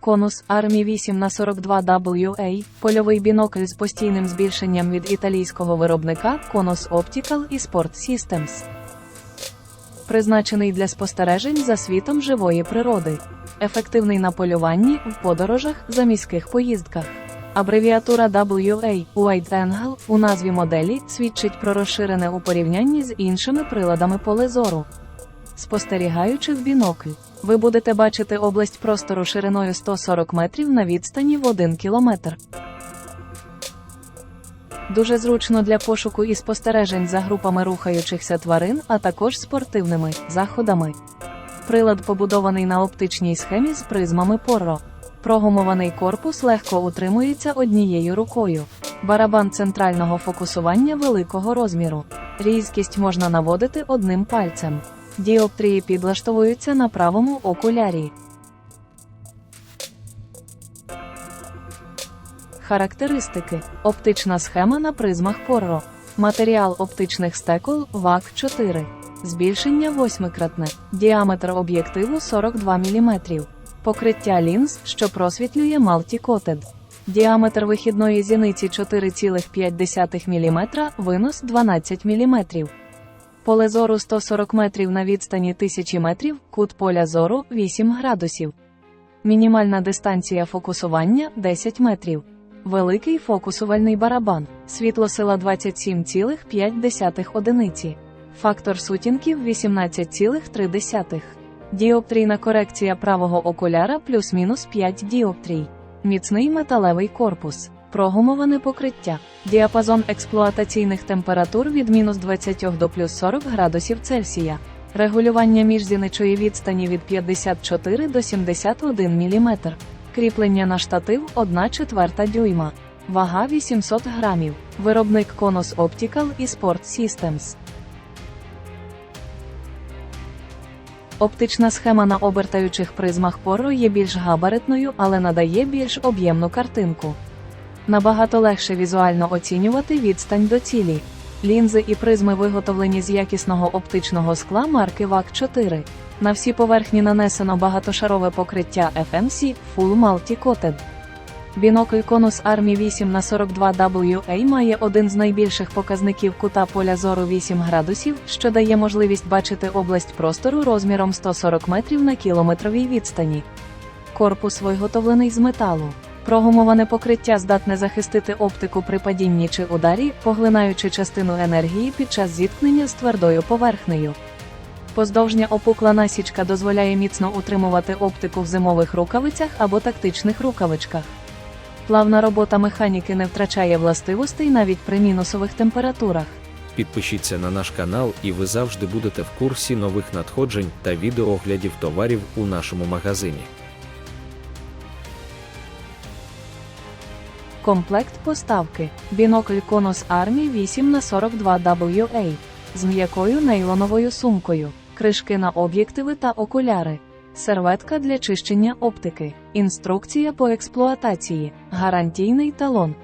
Конус Армі 8 на 42 WA, польовий бінокль з постійним збільшенням від італійського виробника Конус Optical і Sport Systems. Призначений для спостережень за світом живої природи. Ефективний на полюванні, в подорожах, за міських поїздках. Абревіатура WA Wide Angle у назві моделі свідчить про розширене у порівнянні з іншими приладами поле зору. Спостерігаючи в бінокль, ви будете бачити область простору шириною 140 метрів на відстані в 1 кілометр. Дуже зручно для пошуку і спостережень за групами рухаючихся тварин, а також спортивними заходами. Прилад побудований на оптичній схемі з призмами Порро. Прогумований корпус легко утримується однією рукою. Барабан центрального фокусування великого розміру. Різкість можна наводити одним пальцем. Діоптрії підлаштовуються на правому окулярі. Характеристики: оптична схема на призмах Порро. Матеріал оптичних стекол ВАК 4. Збільшення восьмикратне. Діаметр об'єктиву 42 мм. Покриття лінз, що просвітлює Multi-Coated. Діаметр вихідної зіниці 4,5 мм, винос 12 мм. Поле зору 140 метрів на відстані 1000 метрів, кут поля зору 8 градусів. Мінімальна дистанція фокусування 10 метрів. Великий фокусувальний барабан. Світлосила 27,5 одиниці. Фактор сутінків 18,3. Діоптрійна корекція правого окуляра плюс-мінус 5 діоптрій. Міцний металевий корпус. Прогумоване покриття. Діапазон експлуатаційних температур від мінус 20 до плюс 40 градусів Цельсія. Регулювання міжзіничої відстані від 54 до 71 мм. Кріплення на штатив 1 четверта дюйма. Вага 800 грамів. Виробник Конус Optical і Sport Systems. Оптична схема на обертаючих призмах пору є більш габаритною, але надає більш об'ємну картинку. Набагато легше візуально оцінювати відстань до цілі. Лінзи і призми виготовлені з якісного оптичного скла марки VAC 4. На всі поверхні нанесено багатошарове покриття FMC Full Multi Coated. Бінокль конус Армі 8 на 42 WA має один з найбільших показників кута поля зору 8 градусів, що дає можливість бачити область простору розміром 140 метрів на кілометровій відстані. Корпус виготовлений з металу. Прогумоване покриття здатне захистити оптику при падінні чи ударі, поглинаючи частину енергії під час зіткнення з твердою поверхнею. Поздовжня опукла насічка дозволяє міцно утримувати оптику в зимових рукавицях або тактичних рукавичках. Плавна робота механіки не втрачає властивостей навіть при мінусових температурах. Підпишіться на наш канал, і ви завжди будете в курсі нових надходжень та відеооглядів товарів у нашому магазині. Комплект поставки. Бінокль Конус Армі 8 на 42 WA з м'якою нейлоновою сумкою, кришки на об'єктиви та окуляри, серветка для чищення оптики, інструкція по експлуатації, гарантійний талон,